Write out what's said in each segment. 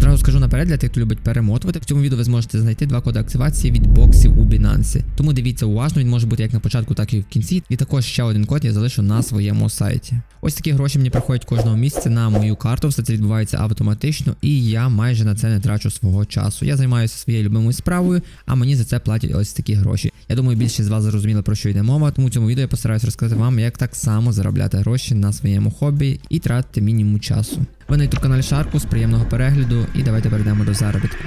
Одразу скажу наперед для тих, хто любить перемотувати. В цьому відео ви зможете знайти два коди активації від боксів у Binance. Тому дивіться уважно, він може бути як на початку, так і в кінці. І також ще один код я залишу на своєму сайті. Ось такі гроші мені приходять кожного місяця на мою карту. Все це відбувається автоматично, і я майже на це не трачу свого часу. Я займаюся своєю любимою справою, а мені за це платять ось такі гроші. Я думаю, більшість з вас зрозуміли про що йде мова. Тому в цьому відео я постараюсь розказати вам, як так само заробляти гроші на своєму хобі і тратити мінімум часу. Ви на youtube каналі Шаркус, приємного перегляду, і давайте перейдемо до заробітку.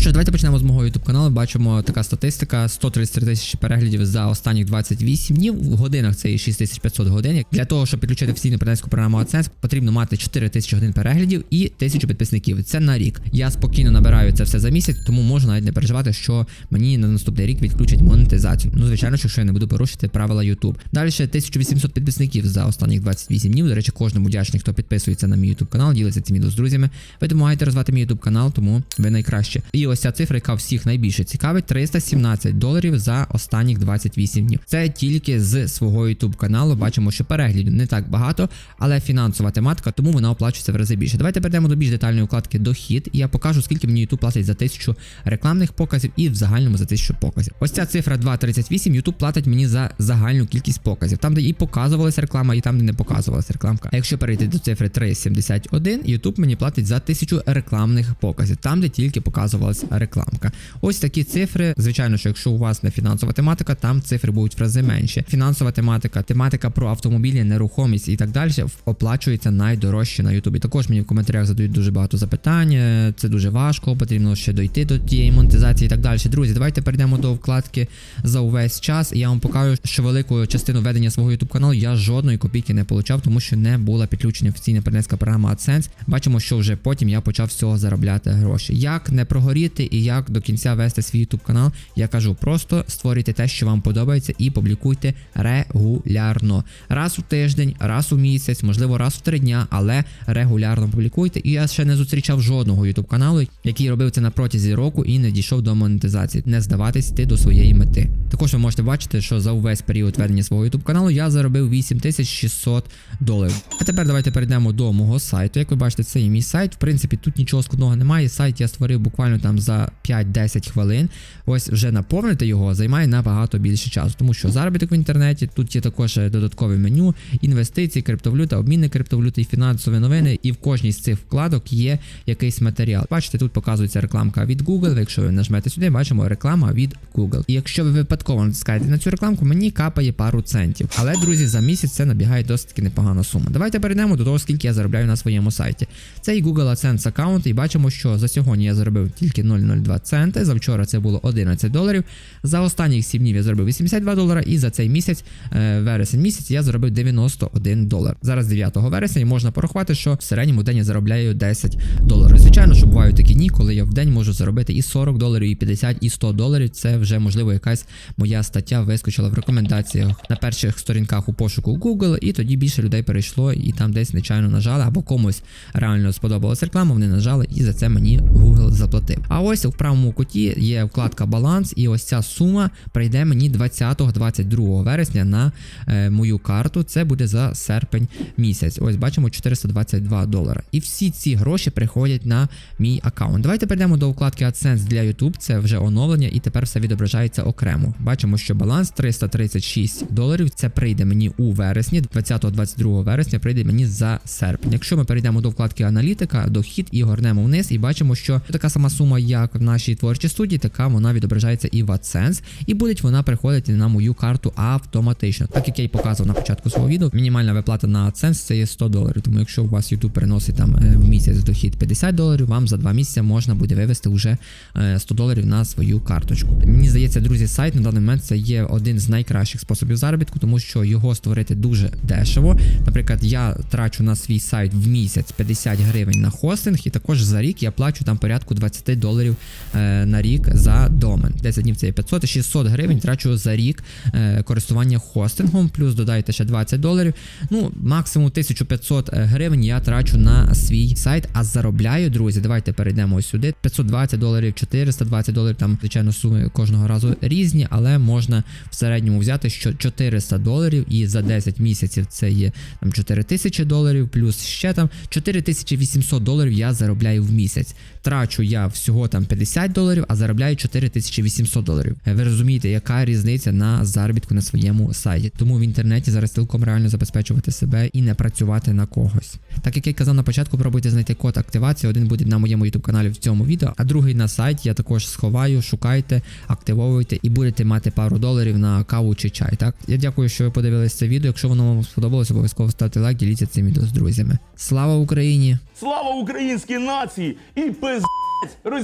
Що, давайте почнемо з мого YouTube каналу. Бачимо така статистика: 133 тисячі переглядів за останніх 28 днів. В годинах це і 6500 годин. Для того, щоб підключити офіційну партнерську програму AdSense, потрібно мати 4000 годин переглядів і 1000 підписників. Це на рік. Я спокійно набираю це все за місяць, тому можу навіть не переживати, що мені на наступний рік відключать монетизацію. Ну, звичайно, що якщо я не буду порушити правила YouTube. Далі 1800 підписників за останніх 28 днів. До речі, кожному вдячний, хто підписується на мій YouTube канал, ділиться цим відео з друзями. Ви допомагаєте розвивати мій YouTube канал, тому ви найкраще. І ось ця цифра, яка всіх найбільше цікавить, 317 доларів за останніх 28 днів. Це тільки з свого YouTube каналу. Бачимо, що переглядів не так багато, але фінансова тематика, тому вона оплачується в рази більше. Давайте перейдемо до більш детальної вкладки дохід, і я покажу, скільки мені YouTube платить за тисячу рекламних показів і в загальному за тисячу показів. Ось ця цифра 2.38, YouTube платить мені за загальну кількість показів. Там, де і показувалася реклама, і там, де не показувалася рекламка. А якщо перейти до цифри 3.71, YouTube мені платить за тисячу рекламних показів, там, де тільки показувалася рекламка. Ось такі цифри. Звичайно, що якщо у вас не фінансова тематика, там цифри будуть в рази менші. Фінансова тематика, тематика про автомобілі, нерухомість і так далі оплачується найдорожче на Ютубі. Також мені в коментарях задають дуже багато запитань. е, Це дуже важко, потрібно ще дойти до тієї монетизації і так далі. Друзі, давайте перейдемо до вкладки за увесь час. І я вам покажу, що велику частину ведення свого YouTube каналу я жодної копійки не получав, тому що не була підключена офіційна партнерська програма AdSense. Бачимо, що вже потім я почав з цього заробляти гроші. Як не прогоріти і як до кінця вести свій YouTube канал, я кажу, просто створюйте те, що вам подобається, і публікуйте регулярно. Раз у тиждень, раз у місяць, можливо, раз в три дня, але регулярно публікуйте. І я ще не зустрічав жодного YouTube каналу, який робив це на протязі року і не дійшов до монетизації. Не здаватись йти до своєї мети. Також ви можете бачити, що за увесь період ведення свого YouTube каналу я заробив 8600 доларів. А тепер давайте перейдемо до мого сайту. Як ви бачите, це і мій сайт. В принципі, тут нічого складного немає. Сайт я створив буквально там за 5-10 хвилин. Ось вже наповнити його займає набагато більше часу, тому що заробіток в інтернеті. Тут є також е, додаткове меню, інвестиції, криптовалюта, обмінни криптовалюти і фінансові новини. І в кожній з цих вкладок є якийсь матеріал. Бачите, тут показується рекламка від Google. Якщо ви нажмете сюди, бачимо реклама від Google. І якщо ви випадково натискаєте на цю рекламку, мені капає пару центів. Але друзі, за місяць це набігає досить таки непогана сума. Давайте перейдемо до того, скільки я заробляю на своєму сайті. Це і Google AdSense аккаунт, і бачимо, що за сьогодні я заробив тільки 0,02 центи. За вчора це було 11 доларів. За останніх 7 днів я заробив 82 долара, і за цей місяць, е, вересень місяць, я заробив 91 долар. Зараз 9 вересня і можна порахувати, що в середньому день я заробляю 10 доларів. Звичайно, що бувають такі дні, коли я в день можу заробити і 40 доларів, і 50, і 100 доларів. Це вже можливо якась моя стаття вискочила в рекомендаціях на перших сторінках у пошуку Google, і тоді більше людей перейшло і там десь нечайно нажали, або комусь реально сподобалась реклама, вони нажали, і за це мені Google заплатив. А ось в правому куті є вкладка баланс, і ось ця сума прийде мені 20-22 вересня на е, мою карту. Це буде за серпень місяць. Ось бачимо 422 долара. І всі ці гроші приходять на мій аккаунт. Давайте перейдемо до вкладки AdSense для YouTube. Це вже оновлення, і тепер все відображається окремо. Бачимо, що баланс 336 доларів. Це прийде мені у вересні, 20-22 вересня прийде мені за серпень. Якщо ми перейдемо до вкладки аналітика, дохід і горнемо вниз, і бачимо, що така сама сума, як в нашій творчій студії, така вона відображається і в AdSense, і буде вона приходити на мою карту автоматично. Так як я й показував на початку свого відео, мінімальна виплата на AdSense це є 100 доларів. Тому якщо у вас YouTube переносить там е, в місяць дохід 50 доларів, вам за 2 місяці можна буде вивести вже е, 100 доларів на свою карточку. Мені здається, друзі, сайт на даний момент це є один з найкращих способів заробітку, тому що його створити дуже дешево. Наприклад, я трачу на свій сайт в місяць 50 гривень на хостинг, і також за рік я плачу там порядку 20 доларів доларів е, на рік за домен. 10 днів це є 500, 600 гривень трачу за рік е, користування хостингом, плюс додайте ще 20 доларів. Ну, максимум 1500 гривень я трачу на свій сайт, а заробляю, друзі. Давайте перейдемо ось сюди. 520 доларів, 420 доларів. Там, звичайно, суми кожного разу різні, але можна в середньому взяти що 400 доларів, і за 10 місяців це є там 4000 доларів, плюс ще там 4800 доларів я заробляю в місяць. Трачу я всього там 50 доларів, а заробляю 4800 доларів. Е, Ви розумієте, яка різниця на заробітку на своєму сайті. Тому в інтернеті зараз цілком реально забезпечувати себе і не працювати на когось. Так як я казав на початку, пробуйте знайти код активації. Один буде на моєму YouTube каналі в цьому відео, а другий на сайті я також сховаю, шукайте, активовуйте і будете мати пару доларів на каву чи чай. Так я дякую, що ви подивилися це відео. Якщо воно вам сподобалось, обов'язково ставте лайк, діліться цим відео з друзями. Слава Україні! Слава українській нації і пиздець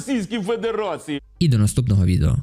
Російській Федерації! І до наступного відео.